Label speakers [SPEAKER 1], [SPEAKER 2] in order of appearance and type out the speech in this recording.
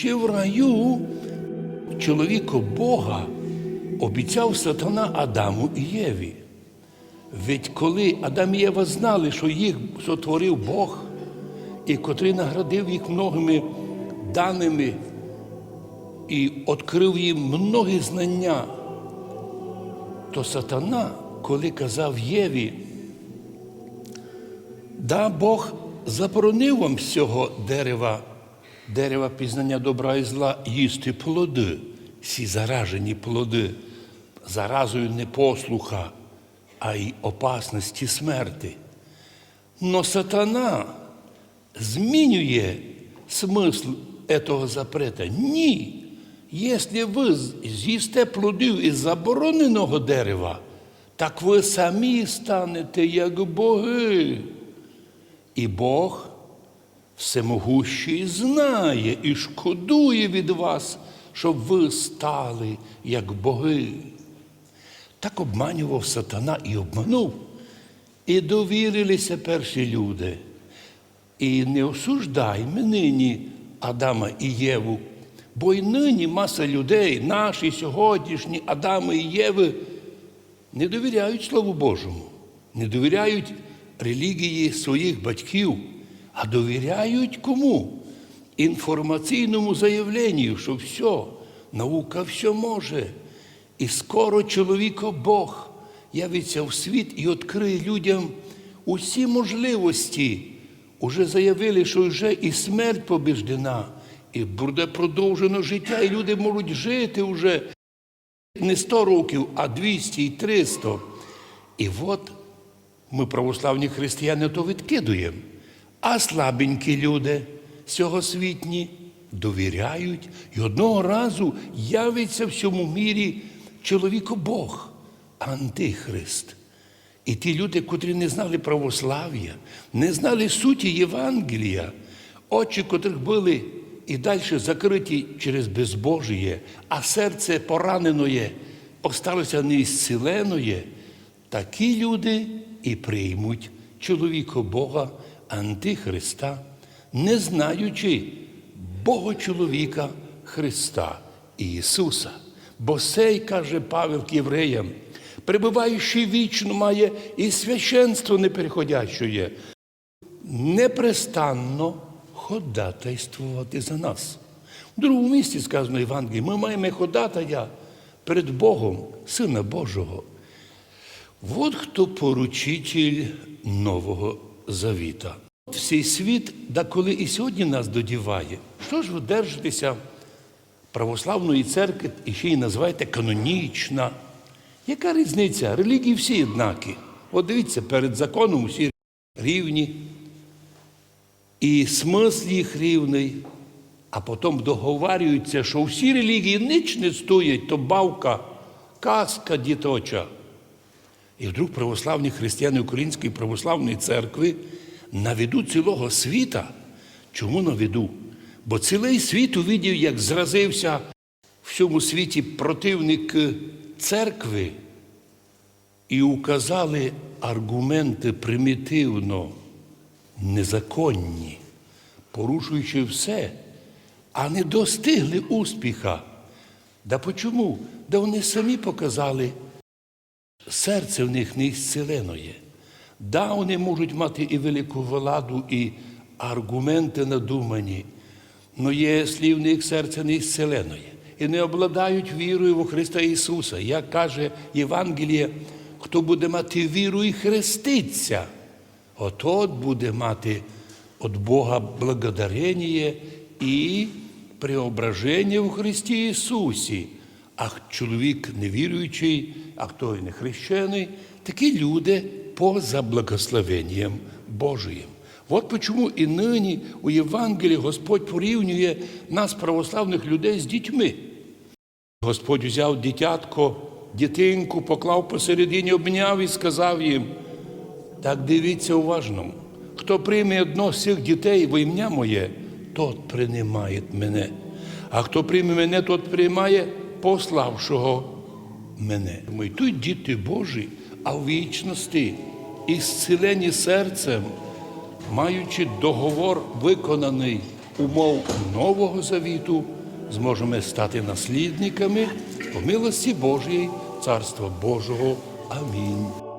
[SPEAKER 1] Ще в раю чоловіко Бога обіцяв сатана Адаму і Єві. Ведь коли Адам і Єва знали, що їх сотворив Бог, і котрий наградив їх многими даними і відкрив їм многі знання, то сатана, коли казав Єві, да Бог заборонив вам з цього дерева, дерева пізнання добра і зла, їсти плоди, всі заражені плоди, заразою непослуха, а й опасності смерти. Но сатана змінює смисл этого запрета. Ні. Якщо ви з'їсте плодів із забороненого дерева, так ви самі станете як боги. І Бог всемогущий знає і шкодує від вас, щоб ви стали як боги. Так обманював сатана і обманув. І довірилися перші люди. І не осуждаймо нині Адама і Єву, бо й нині маса людей, наші сьогоднішні Адами і Єви, не довіряють Слову Божому, не довіряють релігії своїх батьків, а довіряють кому? Інформаційному заявленню, що все, наука все може. І скоро чоловіко Бог явиться в світ і відкриє людям усі можливості. Уже заявили, що вже і смерть побіждена, і буде продовжено життя, і люди можуть жити вже не 100 років, а 200 і 300. І от ми, православні християни, то відкидуємо. А слабенькі люди сьогосвітні довіряють і одного разу явиться в цьому мірі чоловіко Бог, Антихрист. І ті люди, котрі не знали православ'я, не знали суті Євангелія, очі котрих були і далі закриті через безбожіє, а серце пораненоє, осталося неісціленоє, такі люди і приймуть чоловіка Бога, Антихриста, не знаючи Бога чоловіка Христа Ісуса. Бо сей, каже Павел к євреям, перебуваючи вічно, має і священство непереходящее, непрестанно ходатайствувати за нас. В другому місці сказано Євангелії, ми маємо ходатая перед Богом, Сина Божого. От хто поручитель Нового Завіта. Всій світ, да коли і сьогодні нас додіває, що ж ви держитеся православної церкви і ще й називаєте канонічна? Яка різниця? Релігії всі однакі. От дивіться, перед законом усі рівні, і смисл їх рівний, а потім договарюються, що всі релігії ніч не стоять, то бавка, казка діточа. І вдруг православні християни Української православної церкви на виду цілого світа. Чому на виду? Бо цілий світ увидів, як зразився в всьому світі противник церкви, і указали аргументи примітивно незаконні, порушуючи все, а не достигли успіха. Да почому? Да вони самі показали, серце в них не ісцеленоє. Да, вони можуть мати і велику владу, і аргументи надумані, але є слів в них серце не ісцеленоє. І не обладають вірою в Христа Ісуса. Як каже Євангеліє, хто буде мати віру і хреститься, отот буде мати від Бога благодарення і преображення в Христі Ісусі. А чоловік невіруючий, а хто і не хрещений, такі люди поза благословенням Божиїм. От почому і нині у Євангелії Господь порівнює нас, православних людей, з дітьми. Господь взяв дитятко, дитинку, поклав посередині, обняв і сказав їм, так дивіться уважно, хто прийме одно з цих дітей во ім'я моє, тот приймає мене. А хто прийме мене, тот приймає пославшого мене. Ми тут діти Божі, а в вічності, і зцілені серцем, маючи договор виконаний умов Нового Завіту зможемо стати наслідниками по милості Божої, Царства Божого. Амінь.